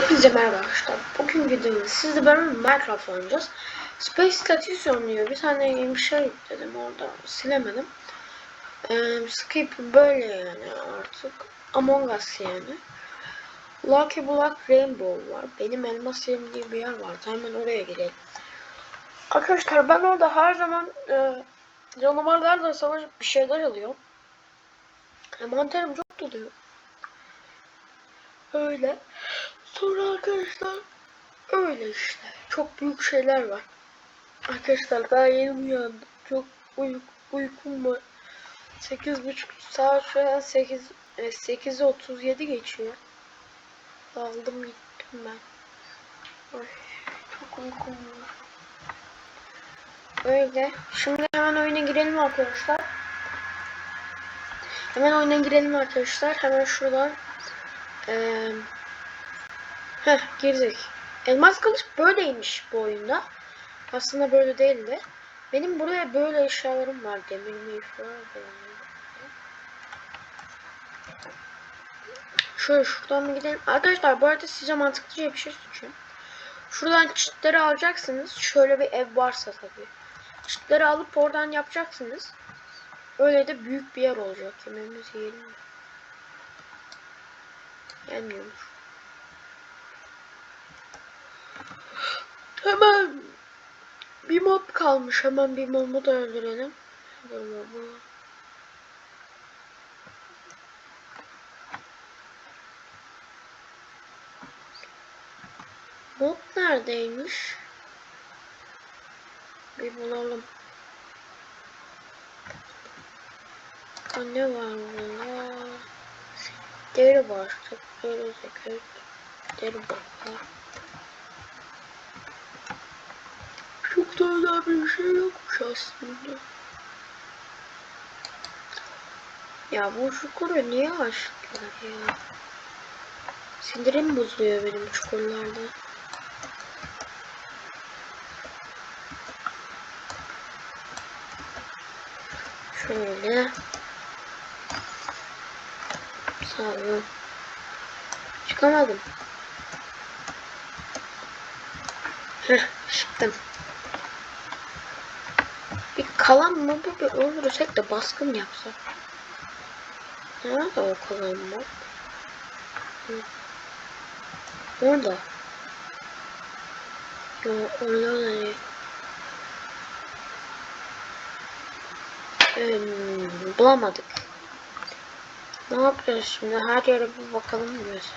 Hepinize merhaba arkadaşlar. Bugün videomda sizle beraber Minecraft oynayacağız. Space Station diyor. Bir tane bir şey dedim orada silemedim. Ee, skip böyle yani artık. Among Us yani. Lucky Block Rainbow var. Benim elmas yerim diye bir yer var. Hemen oraya gidelim. Arkadaşlar ben orada her zaman e, canavarlarla savaşıp bir şeyler alıyorum. Envanterim çok doluyor. Öyle. Sonra arkadaşlar öyle işte. Çok büyük şeyler var. Arkadaşlar daha yeni uyandım. Çok uyku, uykum var. 8.30 saat şu an 8 e, 8'e 37 geçiyor. Aldım gittim ben. Ay, çok uykum var. Öyle. Şimdi hemen oyuna girelim arkadaşlar. Hemen oyuna girelim arkadaşlar. Hemen şuradan ee, Heh girdik. Elmas kılıç böyleymiş bu oyunda. Aslında böyle değildi. Benim buraya böyle eşyalarım var. Demir mi. Şöyle şuradan bir gidelim. Arkadaşlar bu arada size mantıklıca bir şey söyleyeceğim. Şuradan çitleri alacaksınız. Şöyle bir ev varsa tabii. Çitleri alıp oradan yapacaksınız. Öyle de büyük bir yer olacak. Yemeğimizi yiyelim mi? Hemen bir mob kalmış. Hemen bir mobu da öldürelim. Mobu. Mob neredeymiş? Bir bulalım. Ne var burada? Deri var. Deri zekat. Deri var. Çok da önemli bir şey yokmuş aslında. Ya bu çukuru niye açtılar ya? Sinirim bozuluyor benim çukurlarda. Şöyle. Sağ olun. Çıkamadım. Heh, çıktım. Kalan mobu bir öldürsek de baskın yapsak. Nerede o kalan mob? Orada. Yo, orada da değil. Hmm, bulamadık. Ne yapacağız şimdi? Her yere bir bakalım diyoruz.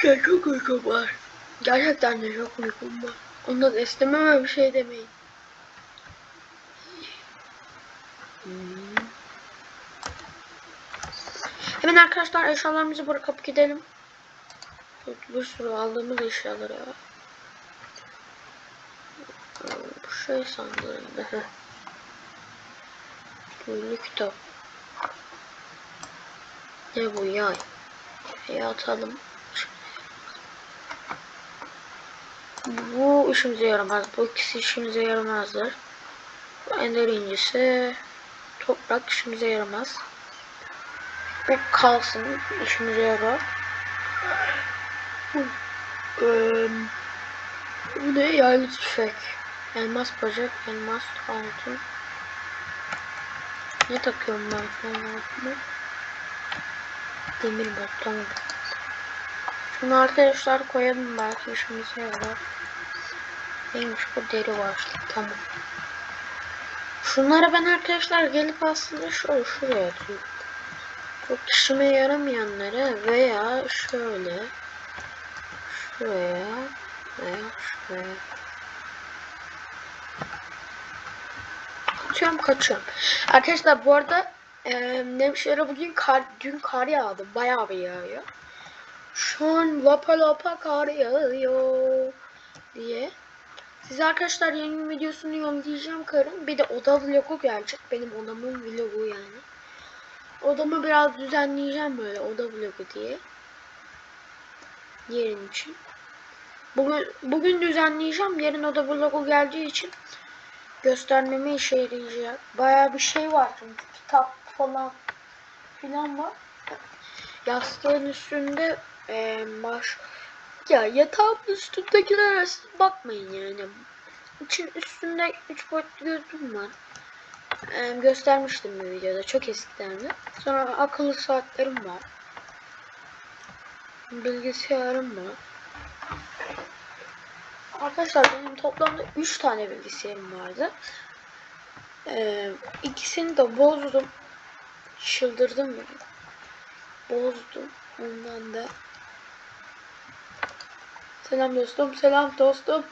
Arkadaşlar çok uykum var. Gerçekten de çok uykum var. Ondan istememe bir şey demeyin. Hemen arkadaşlar eşyalarımızı bırakıp gidelim. Bir sürü aldığımız eşyaları var. Bu şey sandığında. Büyülü kitap. Ne bu yay? Yayı atalım. Bu işimize yaramaz. Bu ikisi işimize yaramazdır. Bu ender incisi toprak işimize yaramaz. Bu kalsın işimize yarar. Ee, bu ne? Yaylı tüfek. Elmas bacak, elmas altın. Ne takıyorum ben? Demir bot tamam. Şunu arkadaşlar koyalım belki işimize yarar. Neymiş bu deri var. Tamam. Şunları ben arkadaşlar gelip aslında şöyle şuraya atıyorum. Çok işime yaramayanları veya şöyle şuraya veya şuraya atıyorum kaçıyorum. Arkadaşlar bu arada e, Nevşehir'e bugün kar, dün kar yağdı. Bayağı bir yağıyor. Şu an lapa lapa kar yağıyor diye. Size arkadaşlar yeni videosunu yollayacağım karın. Bir de oda vlogu gelecek. Benim odamın vlogu yani. Odamı biraz düzenleyeceğim böyle oda vlogu diye. Yarın için. Bugün bugün düzenleyeceğim. Yarın oda vlogu geldiği için göstermeme işe yarayacak. Bayağı bir şey var çünkü kitap falan filan var. Yastığın üstünde e, baş ya yatağın üstündekiler arasında bakmayın yani. İçin üstünde 3 boyutlu gözlüğüm var. E, göstermiştim bir videoda çok eskiden de. Sonra akıllı saatlerim var. Bilgisayarım var. Arkadaşlar benim toplamda 3 tane bilgisayarım vardı. Ee, ikisini de bozdum. Çıldırdım yani. Bozdum. Ondan da Selam dostum, selam dostum.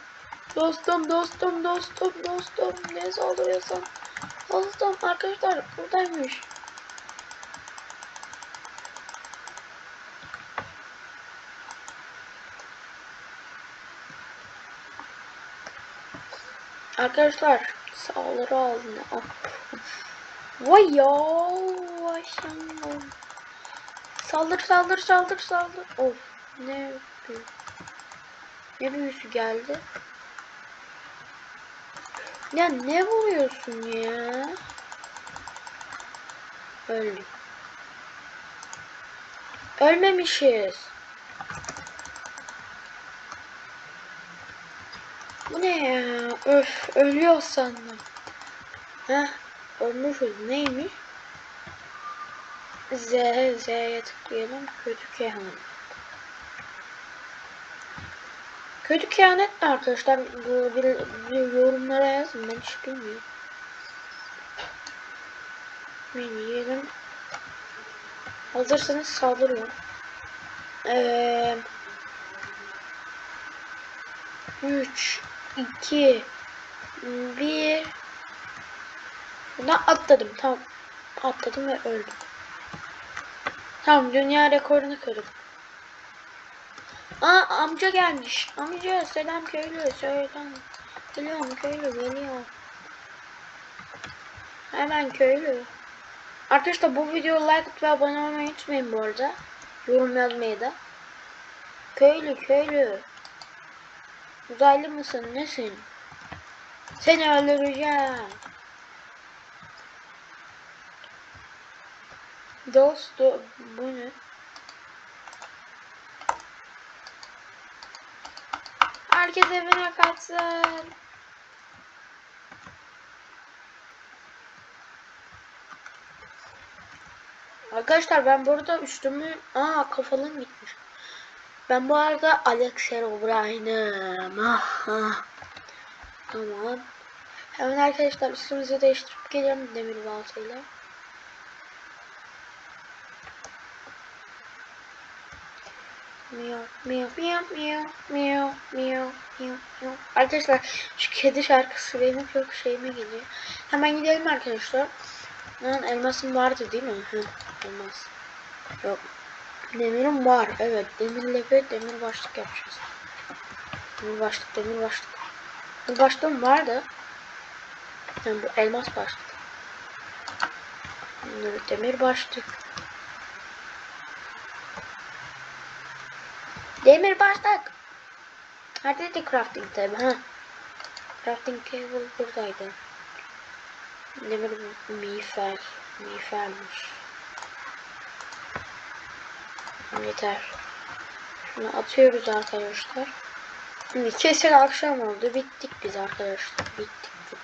Dostum, dostum, dostum, dostum. Ne saldırıyorsun? Dostum, arkadaşlar buradaymış. Arkadaşlar altında. Ah. Vay ya. Vay sen. Saldır saldır saldır saldır. Of ne büyük. Ne büyüsü geldi. Ya ne vuruyorsun ya? Öldüm. Ölmemişiz. Bu ne ya? Öf, ölüyor sandım. Heh, ölmüşüz. Neymiş? Z, Z'ye tıklayalım. Kötü kehanet. Kötü kehanet ne arkadaşlar? Bu bir, bir yorumlara yazın. Ben hiç bilmiyorum. Deneyelim. Hazırsanız saldırıyorum. Eee 3 2 1 Buna atladım. Tamam. Atladım ve öldüm. Tamam dünya rekorunu kırdım. Aa amca gelmiş. Amca selam köylü. Selam. Geliyorum köylü geliyorum. Hemen köylü. Arkadaşlar bu videoya like atıp ve abone olmayı unutmayın bu arada. Yorum yazmayı da. Köylü köylü. Uzaylı mısın? Nesin? Seni öldüreceğim. Dostum bu ne? Herkes evine kaçsın. Arkadaşlar ben burada üstümü aa kafalım gitmiş. Ben bu arada Alex Herobrine'ım. Ah, ah. Tamam. Hemen arkadaşlar üstümüzü değiştirip geliyorum demir baltayla. Miyav miyav miyav miyav miyav miyav miyav. Arkadaşlar şu kedi şarkısı benim çok şeyime geliyor. Hemen gidelim arkadaşlar. Lan elmasım vardı değil mi? Hı, elmas. Yok. Demirim var. Evet. Demirle bir demir başlık yapacağız. Demir başlık, demir başlık. Bu başlığım vardı. Yani bu elmas başlık. Demir başlık. Demir başlık. Neredeydi crafting table? Ha. Crafting table buradaydı. Demir miğfer. Miğfermiş. Yeter. Şunu atıyoruz arkadaşlar. Şimdi kesin akşam oldu. Bittik biz arkadaşlar. Bittik bittik.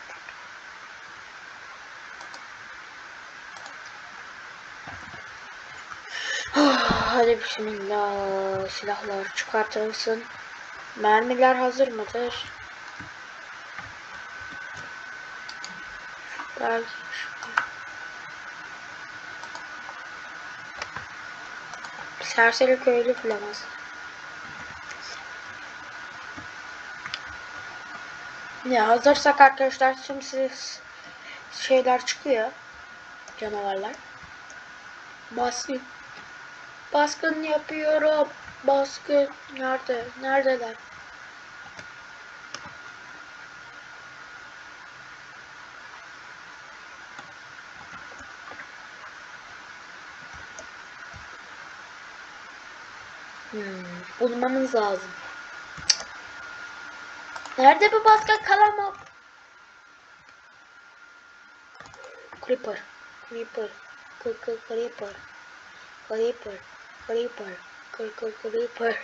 Hadi bismillah. Silahlar çıkartılsın. Mermiler hazır mıdır? Belki Serseri köylü flaması. Ya hazırsak arkadaşlar şimdi şeyler çıkıyor. Canavarlar. Baskın. Baskın yapıyorum. Baskın. Nerede? Neredeler? Hmm, bulmamız lazım. Nerede bu baskın kalamam? Creeper. Creeper. Kır kır creeper. Creeper. Creeper. Creeper.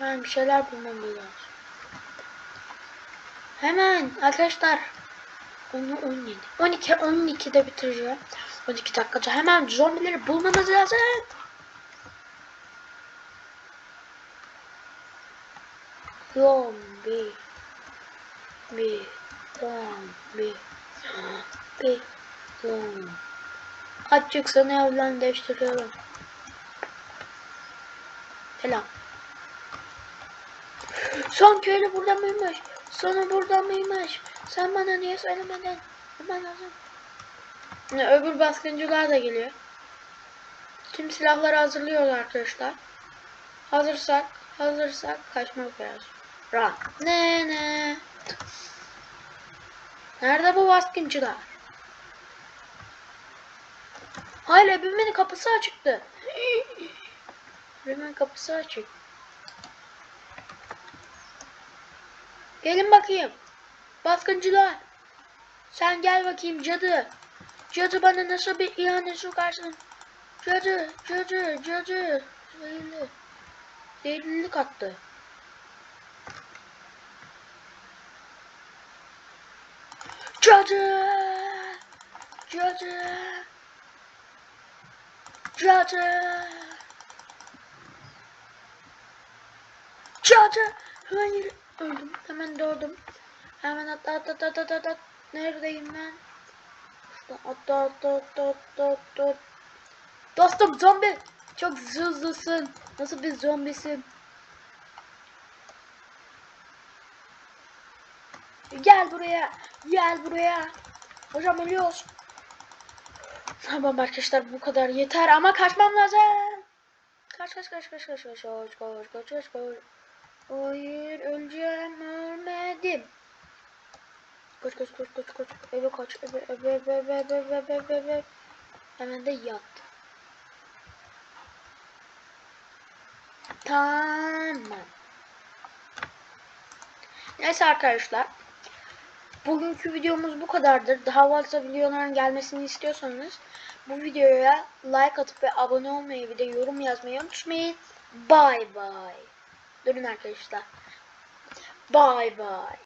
Ben bir şeyler bulmam lazım. Hemen arkadaşlar. Onu 17. 12 12'de bitireceğim. 12 dakikada hemen zombileri bulmamız lazım. Zombi. Bir. Zombi. Zombi. Zombi. Açık sana evlen değiştiriyorum. Selam. Son köylü burada mıymış? Sonu burada mıymış? Sen bana niye söylemedin? Hemen lazım. Öbür baskıncılar da geliyor. Tüm silahları hazırlıyoruz arkadaşlar. Hazırsak, hazırsak kaçmak lazım. Run. Ne ne? Nerede bu baskıncılar? Hala evimin kapısı açıktı. Evimin kapısı açık. Gelin bakayım. Baskıncılar. Sen gel bakayım cadı. Cadı bana nasıl bir ihanet sokarsın? Cadı, cadı, cadı. Zehirli. Zehirlilik attı. Cadı. Cadı. Cadı. Cadı. Hayır. Öldüm. Hemen doğdum. Hemen atla atla atla atla atla. Neredeyim ben? Şurada atla atla atla atla atla. Dostum zombi. Çok hızlısın. Nasıl bir zombisin? Gel buraya. Gel buraya. Hocam ölüyoruz. Tamam arkadaşlar bu kadar yeter ama kaçmam lazım. Kaç kaç kaç kaç kaç kaç kaç kaç kaç kaç kaç. Hayır öleceğim ölmedim. Koş koş koş koş koş eve kaç eve eve eve eve eve eve eve eve hemen de yat. Tamam. Neyse arkadaşlar. Bugünkü videomuz bu kadardır. Daha fazla videoların gelmesini istiyorsanız bu videoya like atıp ve abone olmayı bir de yorum yazmayı unutmayın. Bye bye. Durun arkadaşlar. Bye bye.